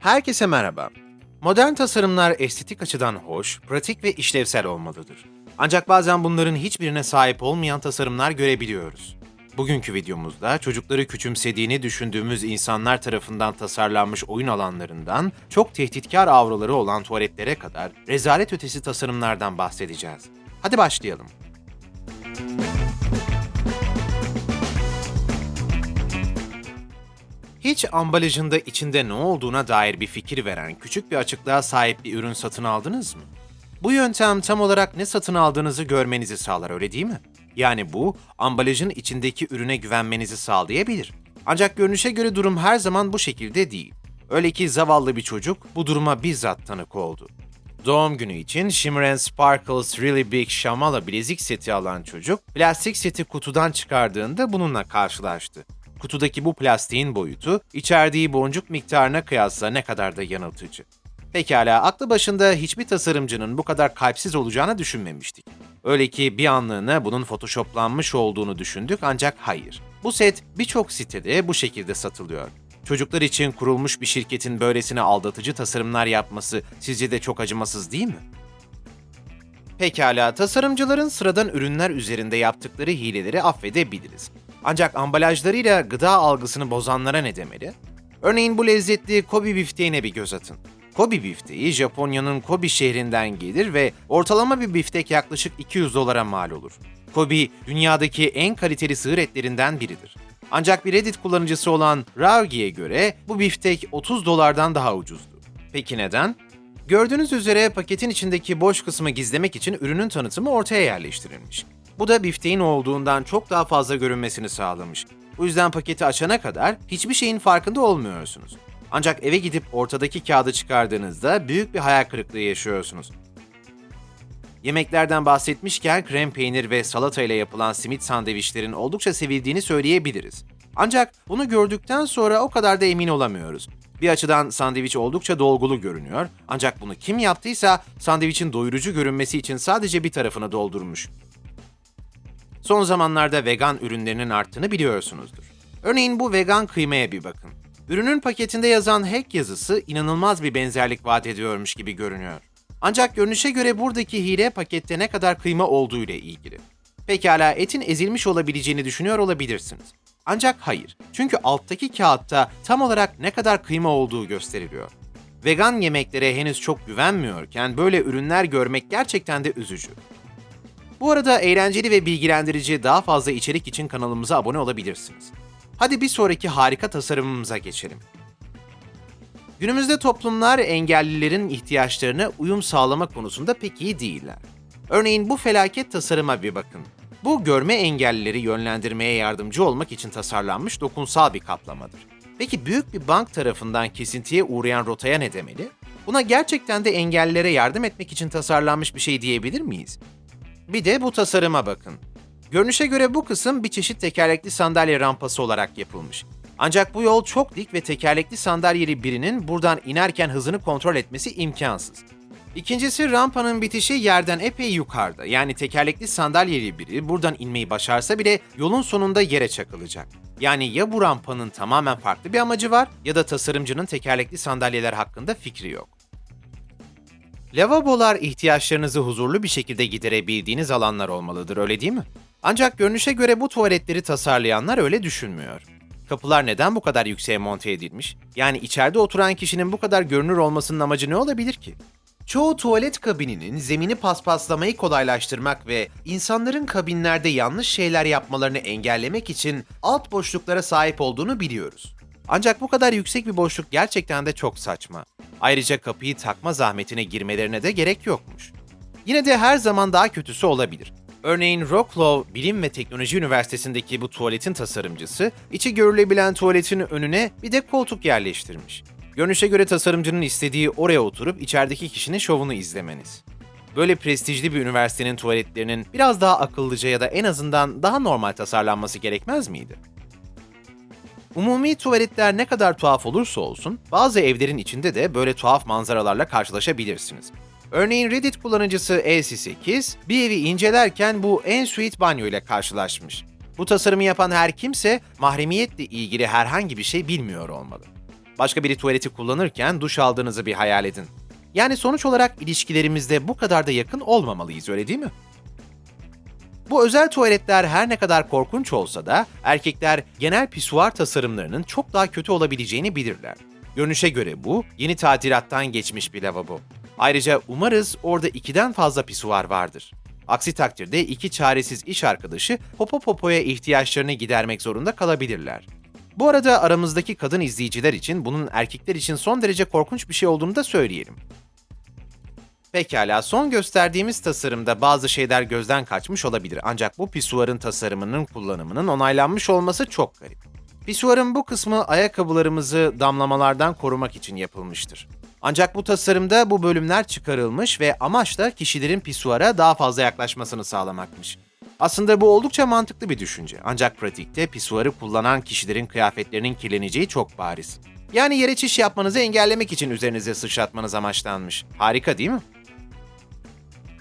Herkese merhaba. Modern tasarımlar estetik açıdan hoş, pratik ve işlevsel olmalıdır. Ancak bazen bunların hiçbirine sahip olmayan tasarımlar görebiliyoruz. Bugünkü videomuzda çocukları küçümsediğini düşündüğümüz insanlar tarafından tasarlanmış oyun alanlarından çok tehditkar avraları olan tuvaletlere kadar rezalet ötesi tasarımlardan bahsedeceğiz. Hadi başlayalım. Hiç ambalajında içinde ne olduğuna dair bir fikir veren küçük bir açıklığa sahip bir ürün satın aldınız mı? Bu yöntem tam olarak ne satın aldığınızı görmenizi sağlar öyle değil mi? Yani bu, ambalajın içindeki ürüne güvenmenizi sağlayabilir. Ancak görünüşe göre durum her zaman bu şekilde değil. Öyle ki zavallı bir çocuk bu duruma bizzat tanık oldu. Doğum günü için Shimmer and Sparkles Really Big Shamala bilezik seti alan çocuk, plastik seti kutudan çıkardığında bununla karşılaştı. Kutudaki bu plastiğin boyutu, içerdiği boncuk miktarına kıyasla ne kadar da yanıltıcı. Pekala, aklı başında hiçbir tasarımcının bu kadar kalpsiz olacağını düşünmemiştik. Öyle ki bir anlığına bunun photoshoplanmış olduğunu düşündük ancak hayır. Bu set birçok sitede bu şekilde satılıyor. Çocuklar için kurulmuş bir şirketin böylesine aldatıcı tasarımlar yapması sizce de çok acımasız değil mi? Pekala, tasarımcıların sıradan ürünler üzerinde yaptıkları hileleri affedebiliriz. Ancak ambalajlarıyla gıda algısını bozanlara ne demeli? Örneğin bu lezzetli Kobe bifteğine bir göz atın. Kobe bifteği Japonya'nın Kobe şehrinden gelir ve ortalama bir biftek yaklaşık 200 dolara mal olur. Kobe, dünyadaki en kaliteli sığır etlerinden biridir. Ancak bir Reddit kullanıcısı olan Raugi'ye göre bu biftek 30 dolardan daha ucuzdu. Peki neden? Gördüğünüz üzere paketin içindeki boş kısmı gizlemek için ürünün tanıtımı ortaya yerleştirilmiş. Bu da bifteğin olduğundan çok daha fazla görünmesini sağlamış. Bu yüzden paketi açana kadar hiçbir şeyin farkında olmuyorsunuz. Ancak eve gidip ortadaki kağıdı çıkardığınızda büyük bir hayal kırıklığı yaşıyorsunuz. Yemeklerden bahsetmişken krem peynir ve salata ile yapılan simit sandviçlerin oldukça sevildiğini söyleyebiliriz. Ancak bunu gördükten sonra o kadar da emin olamıyoruz. Bir açıdan sandviç oldukça dolgulu görünüyor ancak bunu kim yaptıysa sandviçin doyurucu görünmesi için sadece bir tarafını doldurmuş. Son zamanlarda vegan ürünlerinin arttığını biliyorsunuzdur. Örneğin bu vegan kıymaya bir bakın. Ürünün paketinde yazan hack yazısı inanılmaz bir benzerlik vaat ediyormuş gibi görünüyor. Ancak görünüşe göre buradaki hile pakette ne kadar kıyma olduğu ile ilgili. Pekala etin ezilmiş olabileceğini düşünüyor olabilirsiniz. Ancak hayır. Çünkü alttaki kağıtta tam olarak ne kadar kıyma olduğu gösteriliyor. Vegan yemeklere henüz çok güvenmiyorken böyle ürünler görmek gerçekten de üzücü. Bu arada eğlenceli ve bilgilendirici daha fazla içerik için kanalımıza abone olabilirsiniz. Hadi bir sonraki harika tasarımımıza geçelim. Günümüzde toplumlar engellilerin ihtiyaçlarına uyum sağlama konusunda pek iyi değiller. Örneğin bu felaket tasarıma bir bakın. Bu görme engellileri yönlendirmeye yardımcı olmak için tasarlanmış dokunsal bir kaplamadır. Peki büyük bir bank tarafından kesintiye uğrayan rotaya ne demeli? Buna gerçekten de engellilere yardım etmek için tasarlanmış bir şey diyebilir miyiz? Bir de bu tasarıma bakın. Görünüşe göre bu kısım bir çeşit tekerlekli sandalye rampası olarak yapılmış. Ancak bu yol çok dik ve tekerlekli sandalyeli birinin buradan inerken hızını kontrol etmesi imkansız. İkincisi rampanın bitişi yerden epey yukarıda. Yani tekerlekli sandalyeli biri buradan inmeyi başarsa bile yolun sonunda yere çakılacak. Yani ya bu rampanın tamamen farklı bir amacı var ya da tasarımcının tekerlekli sandalyeler hakkında fikri yok. Lavabolar ihtiyaçlarınızı huzurlu bir şekilde giderebildiğiniz alanlar olmalıdır öyle değil mi? Ancak görünüşe göre bu tuvaletleri tasarlayanlar öyle düşünmüyor. Kapılar neden bu kadar yükseğe monte edilmiş? Yani içeride oturan kişinin bu kadar görünür olmasının amacı ne olabilir ki? Çoğu tuvalet kabininin zemini paspaslamayı kolaylaştırmak ve insanların kabinlerde yanlış şeyler yapmalarını engellemek için alt boşluklara sahip olduğunu biliyoruz. Ancak bu kadar yüksek bir boşluk gerçekten de çok saçma. Ayrıca kapıyı takma zahmetine girmelerine de gerek yokmuş. Yine de her zaman daha kötüsü olabilir. Örneğin Wrocław Bilim ve Teknoloji Üniversitesi'ndeki bu tuvaletin tasarımcısı, içi görülebilen tuvaletin önüne bir de koltuk yerleştirmiş. Görünüşe göre tasarımcının istediği oraya oturup içerideki kişinin şovunu izlemeniz. Böyle prestijli bir üniversitenin tuvaletlerinin biraz daha akıllıca ya da en azından daha normal tasarlanması gerekmez miydi? Umumi tuvaletler ne kadar tuhaf olursa olsun, bazı evlerin içinde de böyle tuhaf manzaralarla karşılaşabilirsiniz. Örneğin Reddit kullanıcısı Elsi8 bir evi incelerken bu en suite banyo ile karşılaşmış. Bu tasarımı yapan her kimse mahremiyetle ilgili herhangi bir şey bilmiyor olmalı. Başka biri tuvaleti kullanırken duş aldığınızı bir hayal edin. Yani sonuç olarak ilişkilerimizde bu kadar da yakın olmamalıyız öyle değil mi? Bu özel tuvaletler her ne kadar korkunç olsa da erkekler genel pisuar tasarımlarının çok daha kötü olabileceğini bilirler. Görünüşe göre bu yeni tadilattan geçmiş bir lavabo. Ayrıca umarız orada ikiden fazla pisuar vardır. Aksi takdirde iki çaresiz iş arkadaşı popo popoya ihtiyaçlarını gidermek zorunda kalabilirler. Bu arada aramızdaki kadın izleyiciler için bunun erkekler için son derece korkunç bir şey olduğunu da söyleyelim. Pekala, son gösterdiğimiz tasarımda bazı şeyler gözden kaçmış olabilir ancak bu pisuarın tasarımının kullanımının onaylanmış olması çok garip. Pisuarın bu kısmı ayakkabılarımızı damlamalardan korumak için yapılmıştır. Ancak bu tasarımda bu bölümler çıkarılmış ve amaç da kişilerin pisuara daha fazla yaklaşmasını sağlamakmış. Aslında bu oldukça mantıklı bir düşünce ancak pratikte pisuarı kullanan kişilerin kıyafetlerinin kirleneceği çok bariz. Yani yere çiş yapmanızı engellemek için üzerinize sıçratmanız amaçlanmış. Harika değil mi?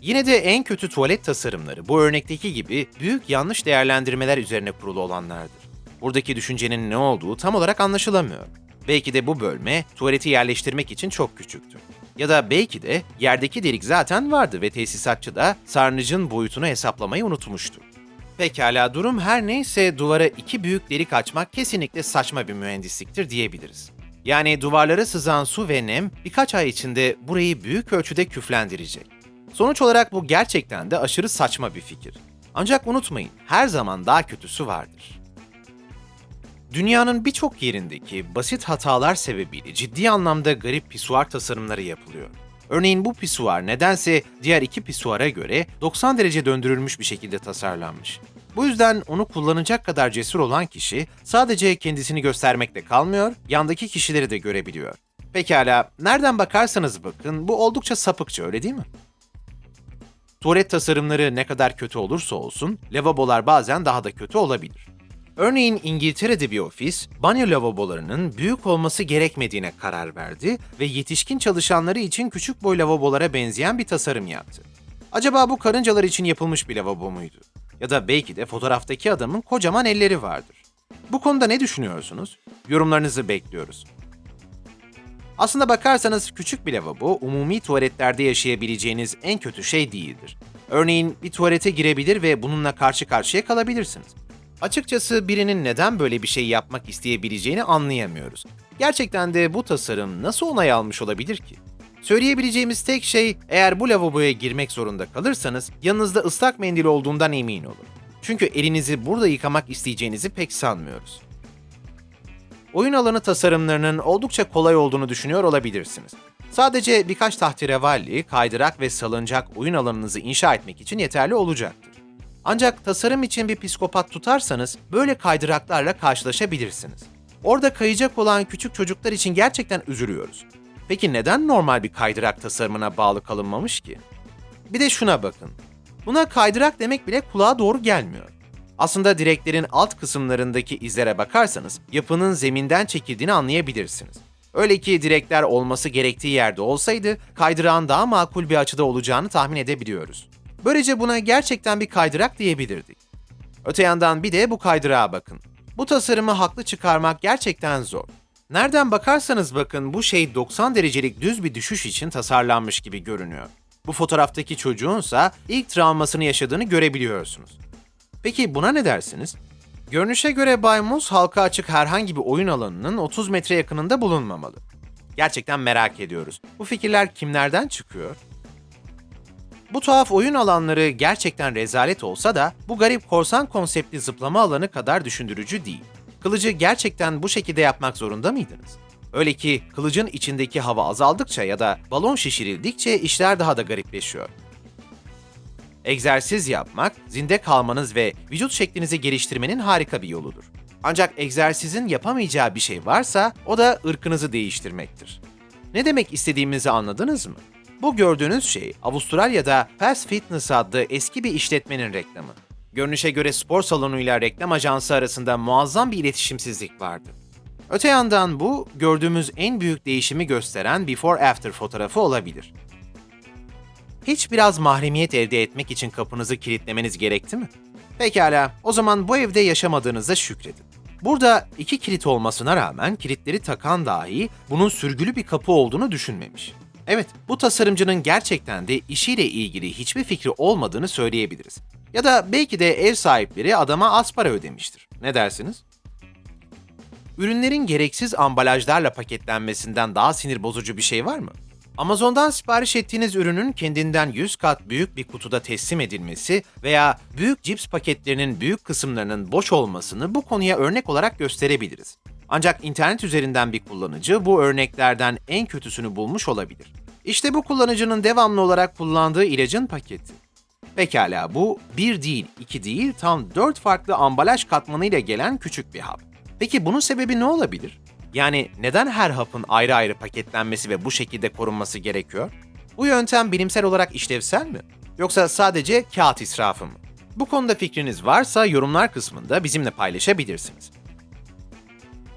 Yine de en kötü tuvalet tasarımları bu örnekteki gibi büyük yanlış değerlendirmeler üzerine kurulu olanlardır. Buradaki düşüncenin ne olduğu tam olarak anlaşılamıyor. Belki de bu bölme tuvaleti yerleştirmek için çok küçüktü. Ya da belki de yerdeki delik zaten vardı ve tesisatçı da sarnıcın boyutunu hesaplamayı unutmuştu. Pekala durum her neyse duvara iki büyük delik açmak kesinlikle saçma bir mühendisliktir diyebiliriz. Yani duvarlara sızan su ve nem birkaç ay içinde burayı büyük ölçüde küflendirecek. Sonuç olarak bu gerçekten de aşırı saçma bir fikir. Ancak unutmayın, her zaman daha kötüsü vardır. Dünyanın birçok yerindeki basit hatalar sebebiyle ciddi anlamda garip pisuar tasarımları yapılıyor. Örneğin bu pisuar nedense diğer iki pisuara göre 90 derece döndürülmüş bir şekilde tasarlanmış. Bu yüzden onu kullanacak kadar cesur olan kişi sadece kendisini göstermekle kalmıyor, yandaki kişileri de görebiliyor. Pekala, nereden bakarsanız bakın bu oldukça sapıkça öyle değil mi? Tuvalet tasarımları ne kadar kötü olursa olsun, lavabolar bazen daha da kötü olabilir. Örneğin İngiltere'de bir ofis, banyo lavabolarının büyük olması gerekmediğine karar verdi ve yetişkin çalışanları için küçük boy lavabolara benzeyen bir tasarım yaptı. Acaba bu karıncalar için yapılmış bir lavabo muydu? Ya da belki de fotoğraftaki adamın kocaman elleri vardır. Bu konuda ne düşünüyorsunuz? Yorumlarınızı bekliyoruz. Aslında bakarsanız küçük bir lavabo umumi tuvaletlerde yaşayabileceğiniz en kötü şey değildir. Örneğin bir tuvalete girebilir ve bununla karşı karşıya kalabilirsiniz. Açıkçası birinin neden böyle bir şey yapmak isteyebileceğini anlayamıyoruz. Gerçekten de bu tasarım nasıl onay almış olabilir ki? Söyleyebileceğimiz tek şey eğer bu lavaboya girmek zorunda kalırsanız yanınızda ıslak mendil olduğundan emin olun. Çünkü elinizi burada yıkamak isteyeceğinizi pek sanmıyoruz. Oyun alanı tasarımlarının oldukça kolay olduğunu düşünüyor olabilirsiniz. Sadece birkaç tahterevalli, kaydırak ve salıncak oyun alanınızı inşa etmek için yeterli olacaktır. Ancak tasarım için bir psikopat tutarsanız böyle kaydıraklarla karşılaşabilirsiniz. Orada kayacak olan küçük çocuklar için gerçekten üzülüyoruz. Peki neden normal bir kaydırak tasarımına bağlı kalınmamış ki? Bir de şuna bakın. Buna kaydırak demek bile kulağa doğru gelmiyor. Aslında direklerin alt kısımlarındaki izlere bakarsanız yapının zeminden çekildiğini anlayabilirsiniz. Öyle ki direkler olması gerektiği yerde olsaydı kaydırağın daha makul bir açıda olacağını tahmin edebiliyoruz. Böylece buna gerçekten bir kaydırak diyebilirdik. Öte yandan bir de bu kaydırağa bakın. Bu tasarımı haklı çıkarmak gerçekten zor. Nereden bakarsanız bakın bu şey 90 derecelik düz bir düşüş için tasarlanmış gibi görünüyor. Bu fotoğraftaki çocuğunsa ilk travmasını yaşadığını görebiliyorsunuz. Peki buna ne dersiniz? Görünüşe göre Bay Muz halka açık herhangi bir oyun alanının 30 metre yakınında bulunmamalı. Gerçekten merak ediyoruz. Bu fikirler kimlerden çıkıyor? Bu tuhaf oyun alanları gerçekten rezalet olsa da bu garip korsan konseptli zıplama alanı kadar düşündürücü değil. Kılıcı gerçekten bu şekilde yapmak zorunda mıydınız? Öyle ki kılıcın içindeki hava azaldıkça ya da balon şişirildikçe işler daha da garipleşiyor. Egzersiz yapmak, zinde kalmanız ve vücut şeklinizi geliştirmenin harika bir yoludur. Ancak egzersizin yapamayacağı bir şey varsa o da ırkınızı değiştirmektir. Ne demek istediğimizi anladınız mı? Bu gördüğünüz şey Avustralya'da Fast Fitness adlı eski bir işletmenin reklamı. Görünüşe göre spor salonuyla reklam ajansı arasında muazzam bir iletişimsizlik vardı. Öte yandan bu, gördüğümüz en büyük değişimi gösteren before after fotoğrafı olabilir. Hiç biraz mahremiyet elde etmek için kapınızı kilitlemeniz gerekti mi? Pekala, o zaman bu evde yaşamadığınıza şükredin. Burada iki kilit olmasına rağmen kilitleri takan dahi bunun sürgülü bir kapı olduğunu düşünmemiş. Evet, bu tasarımcının gerçekten de işiyle ilgili hiçbir fikri olmadığını söyleyebiliriz. Ya da belki de ev sahipleri adama az para ödemiştir. Ne dersiniz? Ürünlerin gereksiz ambalajlarla paketlenmesinden daha sinir bozucu bir şey var mı? Amazon'dan sipariş ettiğiniz ürünün kendinden 100 kat büyük bir kutuda teslim edilmesi veya büyük cips paketlerinin büyük kısımlarının boş olmasını bu konuya örnek olarak gösterebiliriz. Ancak internet üzerinden bir kullanıcı bu örneklerden en kötüsünü bulmuş olabilir. İşte bu kullanıcının devamlı olarak kullandığı ilacın paketi. Pekala bu bir değil, iki değil tam dört farklı ambalaj katmanıyla gelen küçük bir hap. Peki bunun sebebi ne olabilir? Yani neden her hapın ayrı ayrı paketlenmesi ve bu şekilde korunması gerekiyor? Bu yöntem bilimsel olarak işlevsel mi? Yoksa sadece kağıt israfı mı? Bu konuda fikriniz varsa yorumlar kısmında bizimle paylaşabilirsiniz.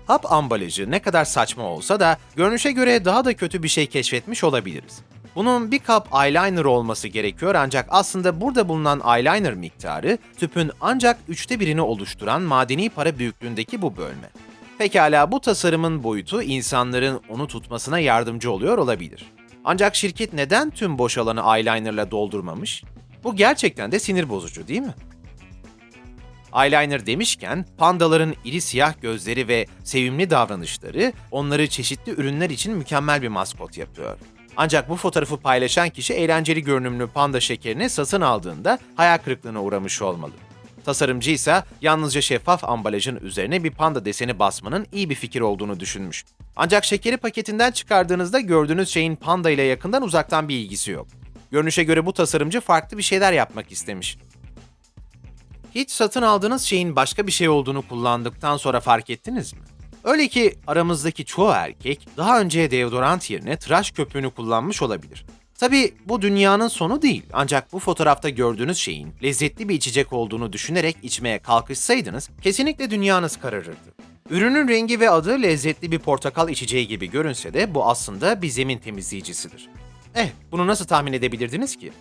Hap ambalajı ne kadar saçma olsa da görünüşe göre daha da kötü bir şey keşfetmiş olabiliriz. Bunun bir kap eyeliner olması gerekiyor ancak aslında burada bulunan eyeliner miktarı tüpün ancak üçte birini oluşturan madeni para büyüklüğündeki bu bölme. Pekala bu tasarımın boyutu insanların onu tutmasına yardımcı oluyor olabilir. Ancak şirket neden tüm boş alanı eyelinerla doldurmamış? Bu gerçekten de sinir bozucu değil mi? Eyeliner demişken pandaların iri siyah gözleri ve sevimli davranışları onları çeşitli ürünler için mükemmel bir maskot yapıyor. Ancak bu fotoğrafı paylaşan kişi eğlenceli görünümlü panda şekerini satın aldığında hayal kırıklığına uğramış olmalı. Tasarımcı ise yalnızca şeffaf ambalajın üzerine bir panda deseni basmanın iyi bir fikir olduğunu düşünmüş. Ancak şekeri paketinden çıkardığınızda gördüğünüz şeyin panda ile yakından uzaktan bir ilgisi yok. Görünüşe göre bu tasarımcı farklı bir şeyler yapmak istemiş. Hiç satın aldığınız şeyin başka bir şey olduğunu kullandıktan sonra fark ettiniz mi? Öyle ki aramızdaki çoğu erkek daha önce deodorant yerine tıraş köpüğünü kullanmış olabilir. Tabi bu dünyanın sonu değil ancak bu fotoğrafta gördüğünüz şeyin lezzetli bir içecek olduğunu düşünerek içmeye kalkışsaydınız kesinlikle dünyanız kararırdı. Ürünün rengi ve adı lezzetli bir portakal içeceği gibi görünse de bu aslında bir zemin temizleyicisidir. Eh, bunu nasıl tahmin edebilirdiniz ki?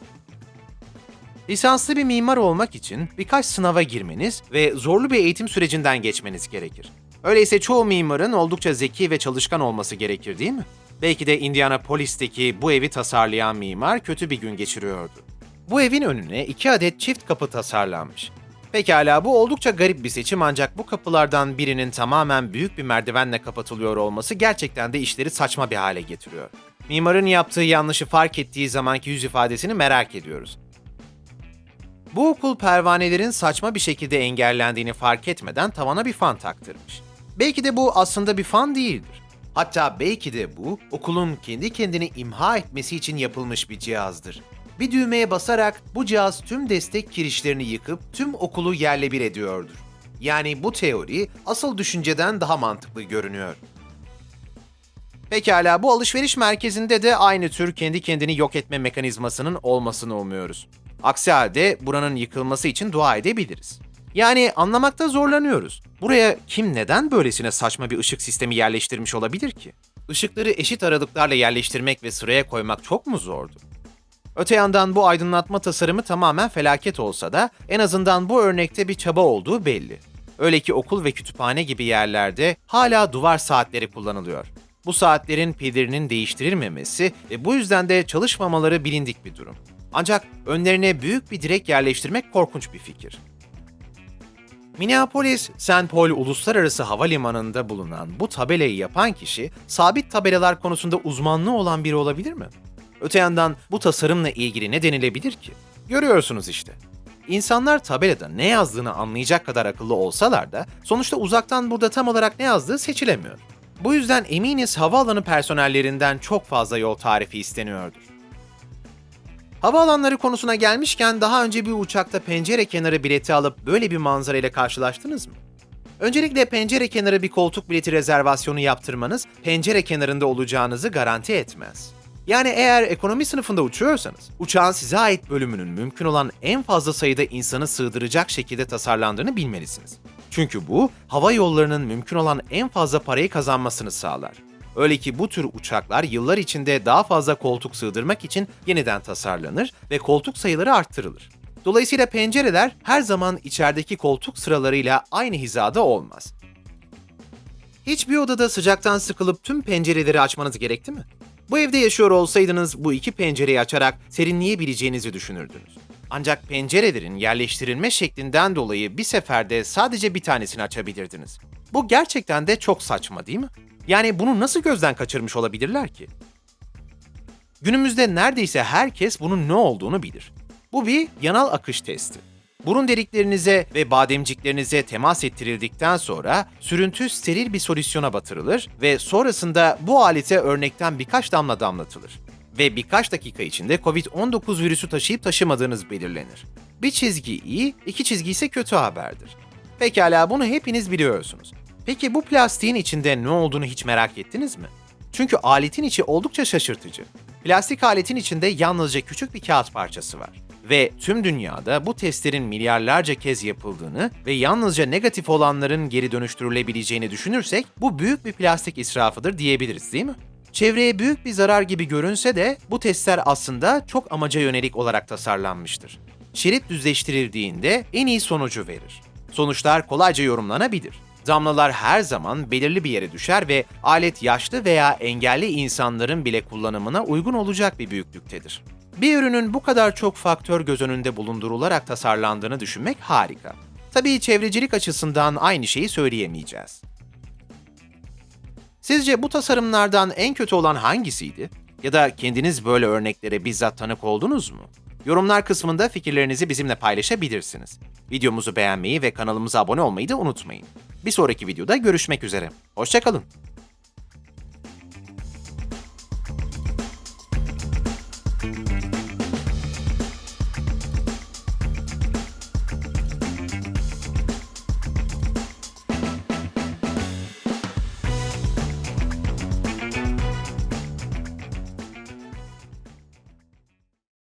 Lisanslı bir mimar olmak için birkaç sınava girmeniz ve zorlu bir eğitim sürecinden geçmeniz gerekir. Öyleyse çoğu mimarın oldukça zeki ve çalışkan olması gerekir değil mi? Belki de Indianapolis'teki bu evi tasarlayan mimar kötü bir gün geçiriyordu. Bu evin önüne iki adet çift kapı tasarlanmış. Pekala bu oldukça garip bir seçim ancak bu kapılardan birinin tamamen büyük bir merdivenle kapatılıyor olması gerçekten de işleri saçma bir hale getiriyor. Mimarın yaptığı yanlışı fark ettiği zamanki yüz ifadesini merak ediyoruz. Bu okul pervanelerin saçma bir şekilde engellendiğini fark etmeden tavana bir fan taktırmış. Belki de bu aslında bir fan değildir. Hatta belki de bu okulun kendi kendini imha etmesi için yapılmış bir cihazdır. Bir düğmeye basarak bu cihaz tüm destek kirişlerini yıkıp tüm okulu yerle bir ediyordur. Yani bu teori asıl düşünceden daha mantıklı görünüyor. Pekala bu alışveriş merkezinde de aynı tür kendi kendini yok etme mekanizmasının olmasını umuyoruz. Aksi halde buranın yıkılması için dua edebiliriz. Yani anlamakta zorlanıyoruz. Buraya kim neden böylesine saçma bir ışık sistemi yerleştirmiş olabilir ki? Işıkları eşit aralıklarla yerleştirmek ve sıraya koymak çok mu zordu? Öte yandan bu aydınlatma tasarımı tamamen felaket olsa da en azından bu örnekte bir çaba olduğu belli. Öyle ki okul ve kütüphane gibi yerlerde hala duvar saatleri kullanılıyor. Bu saatlerin pillerinin değiştirilmemesi ve bu yüzden de çalışmamaları bilindik bir durum. Ancak önlerine büyük bir direk yerleştirmek korkunç bir fikir. Minneapolis, St. Paul Uluslararası Havalimanı'nda bulunan bu tabelayı yapan kişi, sabit tabelalar konusunda uzmanlığı olan biri olabilir mi? Öte yandan bu tasarımla ilgili ne denilebilir ki? Görüyorsunuz işte. İnsanlar tabelada ne yazdığını anlayacak kadar akıllı olsalar da sonuçta uzaktan burada tam olarak ne yazdığı seçilemiyor. Bu yüzden eminiz havaalanı personellerinden çok fazla yol tarifi isteniyordur. Havaalanları konusuna gelmişken daha önce bir uçakta pencere kenarı bileti alıp böyle bir manzara ile karşılaştınız mı? Öncelikle pencere kenarı bir koltuk bileti rezervasyonu yaptırmanız pencere kenarında olacağınızı garanti etmez. Yani eğer ekonomi sınıfında uçuyorsanız, uçağın size ait bölümünün mümkün olan en fazla sayıda insanı sığdıracak şekilde tasarlandığını bilmelisiniz. Çünkü bu, hava yollarının mümkün olan en fazla parayı kazanmasını sağlar. Öyle ki bu tür uçaklar yıllar içinde daha fazla koltuk sığdırmak için yeniden tasarlanır ve koltuk sayıları arttırılır. Dolayısıyla pencereler her zaman içerideki koltuk sıralarıyla aynı hizada olmaz. Hiçbir odada sıcaktan sıkılıp tüm pencereleri açmanız gerekti mi? Bu evde yaşıyor olsaydınız bu iki pencereyi açarak serinleyebileceğinizi düşünürdünüz. Ancak pencerelerin yerleştirilme şeklinden dolayı bir seferde sadece bir tanesini açabilirdiniz. Bu gerçekten de çok saçma değil mi? Yani bunu nasıl gözden kaçırmış olabilirler ki? Günümüzde neredeyse herkes bunun ne olduğunu bilir. Bu bir yanal akış testi. Burun deliklerinize ve bademciklerinize temas ettirildikten sonra sürüntü steril bir solüsyona batırılır ve sonrasında bu alete örnekten birkaç damla damlatılır. Ve birkaç dakika içinde COVID-19 virüsü taşıyıp taşımadığınız belirlenir. Bir çizgi iyi, iki çizgi ise kötü haberdir. Pekala bunu hepiniz biliyorsunuz. Peki bu plastiğin içinde ne olduğunu hiç merak ettiniz mi? Çünkü aletin içi oldukça şaşırtıcı. Plastik aletin içinde yalnızca küçük bir kağıt parçası var. Ve tüm dünyada bu testlerin milyarlarca kez yapıldığını ve yalnızca negatif olanların geri dönüştürülebileceğini düşünürsek bu büyük bir plastik israfıdır diyebiliriz değil mi? Çevreye büyük bir zarar gibi görünse de bu testler aslında çok amaca yönelik olarak tasarlanmıştır. Şerit düzleştirildiğinde en iyi sonucu verir. Sonuçlar kolayca yorumlanabilir. Damlalar her zaman belirli bir yere düşer ve alet yaşlı veya engelli insanların bile kullanımına uygun olacak bir büyüklüktedir. Bir ürünün bu kadar çok faktör göz önünde bulundurularak tasarlandığını düşünmek harika. Tabii çevrecilik açısından aynı şeyi söyleyemeyeceğiz. Sizce bu tasarımlardan en kötü olan hangisiydi? Ya da kendiniz böyle örneklere bizzat tanık oldunuz mu? Yorumlar kısmında fikirlerinizi bizimle paylaşabilirsiniz. Videomuzu beğenmeyi ve kanalımıza abone olmayı da unutmayın. Bir sonraki videoda görüşmek üzere. Hoşçakalın.